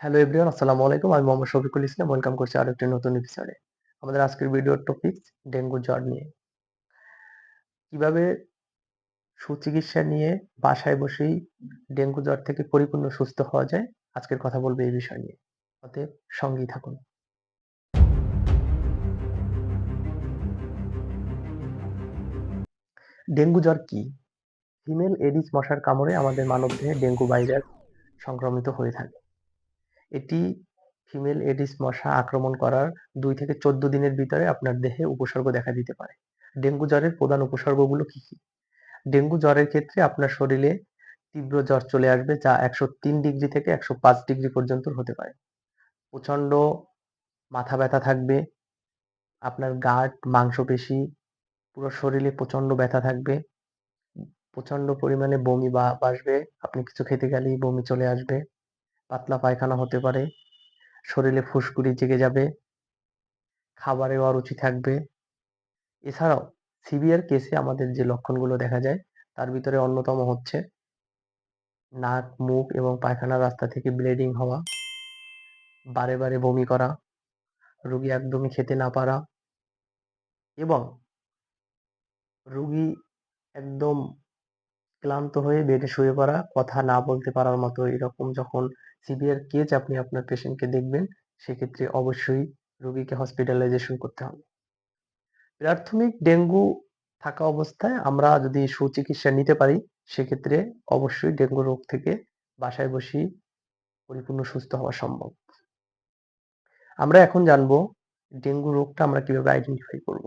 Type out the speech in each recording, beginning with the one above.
Hello everyone আসসালামু আলাইকুম আমি মোহাম্মদ শফিকুল ইসলাম ওয়েলকাম করছি আরও একটি নতুন এপিসোডে আমাদের আজকের ভিডিওর টপিক ডেঙ্গু জ্বর নিয়ে। কীভাবে সুচিকিৎসা নিয়ে বাসায় বসেই ডেঙ্গু জ্বর থেকে পরিপূর্ণ সুস্থ হওয়া যায়, আজকের কথা বলব এই বিষয় নিয়ে। অতএব সঙ্গেই থাকুন। ডেঙ্গু জ্বর কি? ফিমেল এডিস মশার কামড়ে আমাদের মানবদেহে ডেঙ্গু ভাইরাস সংক্রমিত হয়ে থাকে। এটি ফিমেল এডিস মশা আক্রমণ করার দুই থেকে চোদ্দ দিনের ভিতরে আপনার দেহে উপসর্গ দেখা দিতে পারে। ডেঙ্গু জ্বরের প্রধান উপসর্গগুলো কি কি? ডেঙ্গু জ্বরের ক্ষেত্রে আপনার শরীরে তীব্র জ্বর চলে আসবে যা একশো তিন ডিগ্রি থেকে একশো পাঁচ ডিগ্রি পর্যন্ত হতে পারে। প্রচণ্ড মাথা ব্যথা থাকবে, আপনার গাঁট, মাংসপেশি, পুরো শরীরে প্রচণ্ড ব্যথা থাকবে প্রচণ্ড পরিমাণে বমি বা আসবে আপনি কিছু খেতে গেলেই বমি চলে আসবে। পাতলা পায়খানা হতে পারে, শরীরে ফুসকুড়ি জেগে যাবে খাবারে অরুচি থাকবে। এছাড়াও সিভিয়ার কেসে আমাদের যে লক্ষণগুলো দেখা যায়, তার ভিতরে অন্যতম হচ্ছে নাক, মুখ এবং পায়খানার রাস্তা থেকে ব্লিডিং হওয়া, বারে বারে বমি করা, রুগী একদমই খেতে না পারা এবং রুগী একদম ক্লান্ত হয়ে বেডে শুয়ে পড়া, কথা না বলতে পারার মতো এরকম যখন সিভিয়ার কেস আপনি আপনার পেশেন্টকে দেখবেন, সেক্ষেত্রে অবশ্যই রোগীকে হসপিটালাইজেশন করতে হবে। প্রাথমিক ডেঙ্গু থাকা অবস্থায় আমরা যদি সুচিকিৎসা নিতে পারি, সেক্ষেত্রে অবশ্যই ডেঙ্গু রোগ থেকে বাসায় বসেই পরিপূর্ণ সুস্থ হওয়া সম্ভব। আমরা এখন জানব ডেঙ্গু রোগটা আমরা কীভাবে আইডেন্টিফাই করব।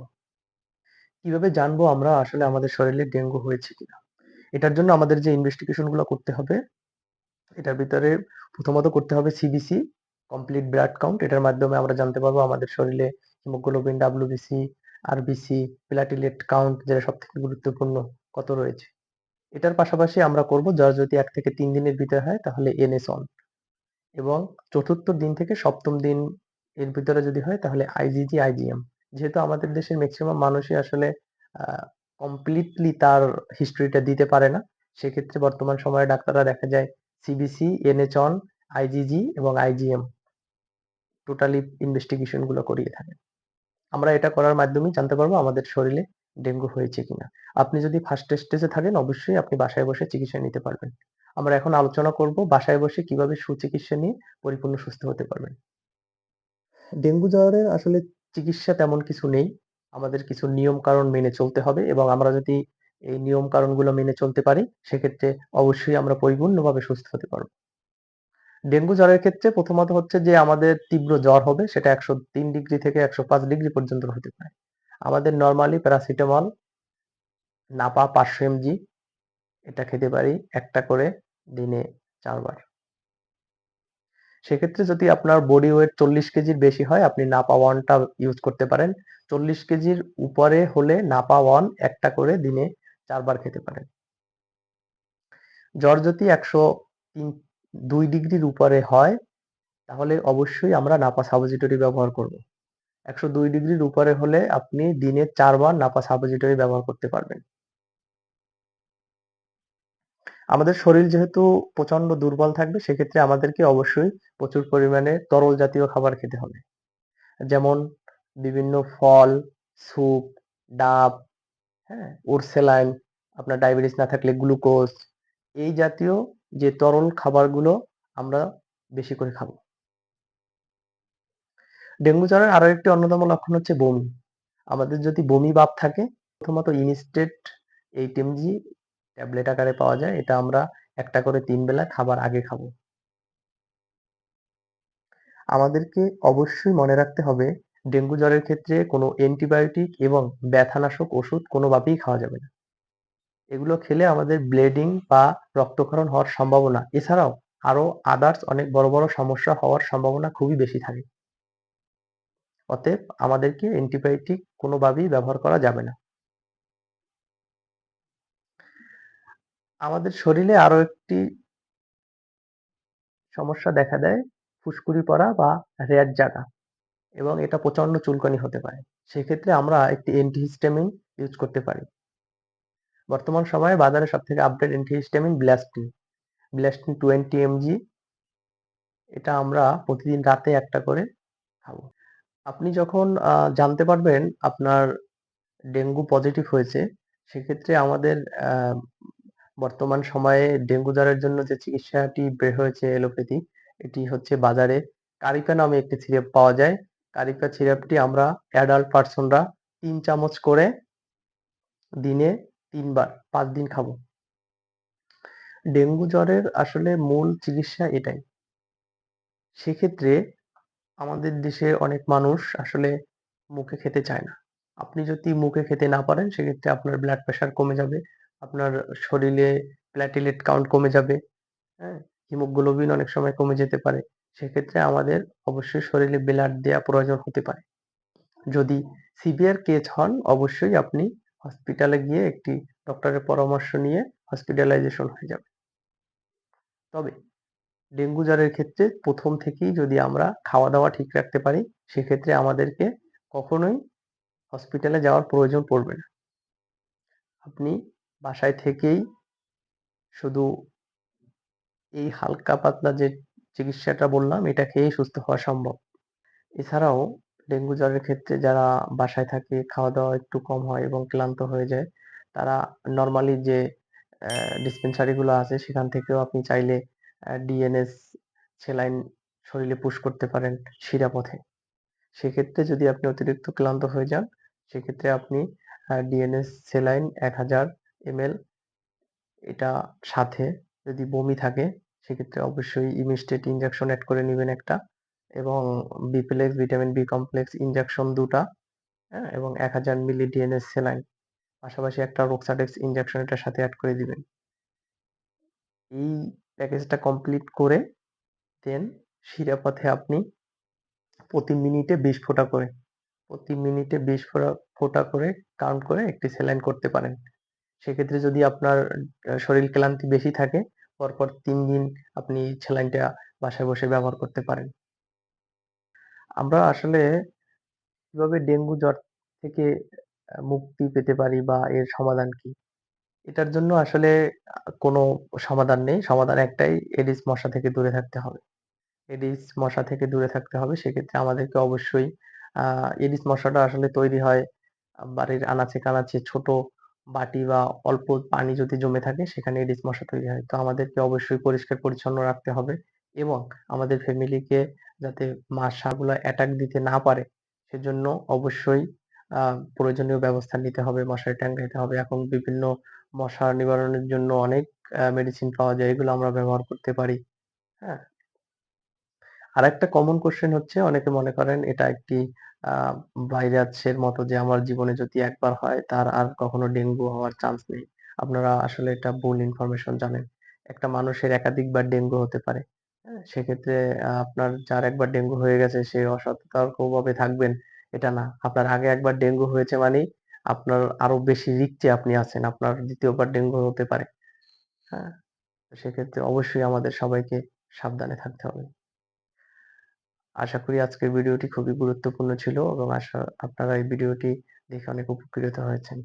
কীভাবে জানব আমরা আসলে আমাদের শরীরে ডেঙ্গু হয়েছে কিনা? এটার জন্য আমাদের যে ইনভেস্টিগেশনগুলো করতে হবে, এটার ভিতরে প্রথমত করতে হবে সিবিসি কমপ্লিট ব্লাড কাউন্ট এটার মাধ্যমে আমরা জানতে পারব আমাদের শরীরে haemoglobin WBC RBC platelet count যেটা সব থেকে গুরুত্বপূর্ণ কত রয়েছে। এটার পাশাপাশি আমরা করব জ্বর যদি এক থেকে তিন দিনের ভিতরে হয় তাহলে এনএস অন এবং চতুর্থ দিন থেকে সপ্তম দিন এর ভিতরে যদি হয় তাহলে আইজিজি আইজিএম যেহেতু আমাদের দেশের ম্যাক্সিমাম মানুষই আসলে কমপ্লিটলি তার হিস্ট্রিটা দিতে পারে না। সেক্ষেত্রে বর্তমান সময়ে ডাক্তাররা দেখা যায় সিবিসি এনএচন আইজিজি এবং আইজিএম টোটালি ইনভেস্টিগেশনগুলো করিয়ে থাকেন আমরা এটা করার মাধ্যমে জানতে পারব আমাদের শরীরে ডেঙ্গু হয়েছে কিনা। আপনি যদি ফার্স্ট স্টেজে থাকেন, অবশ্যই আপনি বাসায় বসে চিকিৎসা নিতে পারবেন। আমরা এখন আলোচনা করব বাসায় বসে কীভাবে সুচিকিৎসা নিয়ে পরিপূর্ণ সুস্থ হতে পারবেন। ডেঙ্গু জ্বরের আসলে চিকিৎসা তেমন কিছু নেই। আমাদের কিছু নিয়ম কারণ মেনে চলতে হবে এবং আমরা যদি এই নিয়ম কারণগুলো মেনে চলতে পারি, সেক্ষেত্রে অবশ্যই আমরা পরিপূর্ণভাবে সুস্থ হতে পারব। ডেঙ্গু জ্বরের ক্ষেত্রে প্রথমত হচ্ছে যে আমাদের তীব্র জ্বর হবে, সেটা একশো তিন ডিগ্রি থেকে একশো পাঁচ ডিগ্রি পর্যন্ত হতে পারে। আমাদের নর্মালি প্যারাসিটামল, নাপা, পাঁচশো এমজি, এটা খেতে পারি একটা করে দিনে চারবার। সেক্ষেত্রে যদি আপনার বডি ওয়েট চল্লিশ কেজির বেশি হয়, আপনি নাপা ওয়ানটা ইউজ করতে পারেন। চল্লিশ কেজির উপরে হলে নাপা ওয়ান একটা করে দিনে চারবার খেতে পারেন। জ্বর যদি একশো তিন, দুই ডিগ্রির উপরে হয়, তাহলে অবশ্যই আমরা নাপা সাপোজিটরি ব্যবহার করব। একশো দুই ডিগ্রির উপরে হলে আপনি দিনে চারবার নাপা সাবজিটরি ব্যবহার করতে পারবেন। আমাদের শরীর যেহেতু প্রচণ্ড দুর্বল থাকবে, সেক্ষেত্রে আমাদেরকে অবশ্যই প্রচুর পরিমাণে তরল জাতীয় খাবার খেতে হবে। যেমন বিভিন্ন ফল, স্যুপ, ডাব হ্যাঁ ওরসেলাইন আপনার ডায়াবেটিস না থাকলে গ্লুকোজ, এই জাতীয় যে তরল খাবারগুলো আমরা বেশি করে খাব। ডেঙ্গু জ্বরের আরও একটি অন্যতম লক্ষণ হচ্ছে বমি। আমাদের যদি বমি ভাব থাকে, প্রথমত ইনস্টেট এইট এমজি ট্যাবলেট আকারে পাওয়া যায়, এটা আমরা একটা করে তিন বেলা খাবার আগে খাব। আমাদেরকে অবশ্যই মনে রাখতে হবে, ডেঙ্গু জ্বরের ক্ষেত্রে কোনো অ্যান্টিবায়োটিক এবং ব্যথানাশক ওষুধ কোনোভাবেই খাওয়া যাবে না। এগুলো খেলে আমাদের ব্লিডিং বা রক্তক্ষরণ হওয়ার সম্ভাবনা, এছাড়াও আরও আদার্স অনেক বড় বড় সমস্যা হওয়ার সম্ভাবনা খুবই বেশি থাকে। অতএব আমাদেরকে অ্যান্টিবায়োটিক কোনোভাবেই ব্যবহার করা যাবে না। আমাদের শরীরে আরও একটি সমস্যা দেখা দেয়, ফুসকুড়ি পড়া বা রেড জাগা এবং এটা প্রচণ্ড চুলকানি হতে পারে। সেক্ষেত্রে আমরা একটি অ্যান্টিহিস্টামিন ইউজ করতে পারি। বর্তমান সময়ে বাজারে সব থেকে update antihistamine bilastine bilastine twenty mg এটা আমরা প্রতিদিন রাতে একটা করে খাব। আপনি যখন জানতে পারবেন আপনার ডেঙ্গু পজিটিভ হয়েছে, সেক্ষেত্রে আমাদের বর্তমান সময়ে ডেঙ্গু জ্বরের জন্য যে চিকিৎসাটি বের হয়েছে এলোপ্যাথি, এটি হচ্ছে বাজারে কারিকা নামে একটি সিরাপ পাওয়া যায়। কারিকা সিরাপটি আমরা অ্যাডাল্ট পার্সনরা তিন চামচ করে দিনে তিনবার, পাঁচ দিন খাব। ডেঙ্গু জ্বরের আসলে মূল চিকিৎসা এটাই। সেক্ষেত্রে আমাদের দেশে অনেক মানুষ আসলে মুখে খেতে চায় না। আপনি যদি মুখে খেতে না পারেন, সেক্ষেত্রে আপনার ব্লাড প্রেশার কমে যাবে। আপনার শরীরে প্ল্যাটিলেট কাউন্ট কমে যাবে হ্যাঁ? হিমোগ্লোবিন অনেক সময় কমে যেতে পারে। সেক্ষেত্রে আমাদের অবশ্যই শরীরে ব্লাড দেওয়া প্রয়োজন হতে পারে। যদি সিভিয়ার কেস হন, অবশ্যই আপনি হসপিটালে গিয়ে একটি ডক্টরের পরামর্শ নিয়ে হসপিটালাইজেশন হয়ে যাবে। তবে ডেঙ্গু জ্বরের ক্ষেত্রে প্রথম থেকেই যদি আমরা খাওয়া দাওয়া ঠিক রাখতে পারি, সেক্ষেত্রে আমাদেরকে কখনোই হসপিটালে যাওয়ার প্রয়োজন পড়বে না। আপনি বাসায় থেকেই শুধু এই হালকা পাতলা যে চিকিৎসাটা বললাম, এটা খেয়েই সুস্থ হওয়া সম্ভব। এছাড়াও ডেঙ্গু জ্বরের ক্ষেত্রে যারা বাসায় থাকে খাওয়া দাওয়া একটু কম হয় এবং ক্লান্ত হয়ে যায়, তারা নর্মালি যে ডিসপেন্সারি গুলো আছে, সেখান থেকেও আপনি চাইলে ডিএনএস সেলাইন শরীরে পুশ করতে পারেন শিরাপথে। সেক্ষেত্রে যদি আপনি অতিরিক্ত ক্লান্ত হয়ে যান, সেক্ষেত্রে আপনি ডিএনএস সেলাইন এক হাজার এমএল এটা সাথে যদি বমি থাকে, সেক্ষেত্রে অবশ্যই ইমিস্টেট ইনজেকশন অ্যাড করে নেবেন একটা এবং Beplex vitamin B complex injection দুটা হ্যাঁ এবং এক হাজার মিলি ডিএনএস সেলাইন পাশাপাশি একটা রোক্সাডেক্স ইনজেকশন এটার সাথে অ্যাড করে দিবেন। এই প্যাকেজটা কমপ্লিট করে দেন শিরাপথে আপনি প্রতি মিনিটে বিশ ফোঁটা করে, প্রতি মিনিটে বিশ ফোঁটা ফোঁটা করে কাউন্ট করে একটি সেলাইন করতে পারেন। সেক্ষেত্রে যদি আপনার শরীর ক্লান্তি বেশি থাকে, পরপর তিন দিন আপনি সেলাইনটা বাসায় বসে ব্যবহার করতে পারেন। আমরা আসলে কীভাবে ডেঙ্গু জ্বর থেকে মুক্তি পেতে পারি বা এর সমাধান কি? এটার জন্য আসলে কোনো সমাধান নেই। সমাধান একটাই, এডিস মশা থেকে দূরে থাকতে হবে। এডিস মশা থেকে দূরে থাকতে হবে। সেক্ষেত্রে আমাদেরকে অবশ্যই এডিস মশাটা আসলে তৈরি হয়, বাড়ির আনাচে কানাচে ছোট বাটি বা অল্প পানি যদি জমে থাকে সেখানে এডিস মশা তৈরি হয়। তো আমাদেরকে অবশ্যই পরিষ্কার পরিচ্ছন্ন রাখতে হবে এবং আমাদের ফ্যামিলিকে যাতে মশাগুলো অ্যাটাক দিতে না পারে, সেজন্য অবশ্যই প্রয়োজনীয় ব্যবস্থা নিতে হবে, মশারি টাঙাইতে হবে। এখন বিভিন্ন মশা নিবারণের জন্য অনেক মেডিসিন পাওয়া যায়, এগুলো আমরা ব্যবহার করতে পারি। হ্যাঁ? আর একটা কমন কোশ্চেন হচ্ছে, অনেকে মনে করেন এটা একটি ভাইরাসের মতো যে আমার জীবনে যদি একবার হয় তার আর কখনো ডেঙ্গু হওয়ার চান্স নেই। আপনারা আসলে এটা ভুল ইনফরমেশন জানেন। একটা মানুষের একাধিকবার ডেঙ্গু হতে পারে। হ্যাঁ সেক্ষেত্রে আপনার যার একবার ডেঙ্গু হয়ে গেছে সে অসতর্কভাবে থাকবেন, এটা না। আপনার আগে একবার ডেঙ্গু হয়েছে মানেই আপনার আরও বেশি রিস্কে আপনি আছেন, আপনার দ্বিতীয়বার ডেঙ্গু হতে পারে। হ্যাঁ সেক্ষেত্রে অবশ্যই আমাদের সবাইকে সাবধানে থাকতে হবে। আশা করি আজকের ভিডিওটি খুবই গুরুত্বপূর্ণ ছিল এবং আশা, আপনারা এই ভিডিওটি দেখে অনেক উপকৃত হয়েছেন।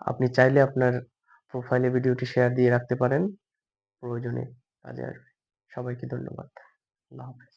আপনি চাইলে আপনার প্রোফাইলে ভিডিওটি শেয়ার দিয়ে রাখতে পারেন। প্রয়োজনে কাজে আসবে। সবাইকে ধন্যবাদ। আল্লাহ হাফেজ।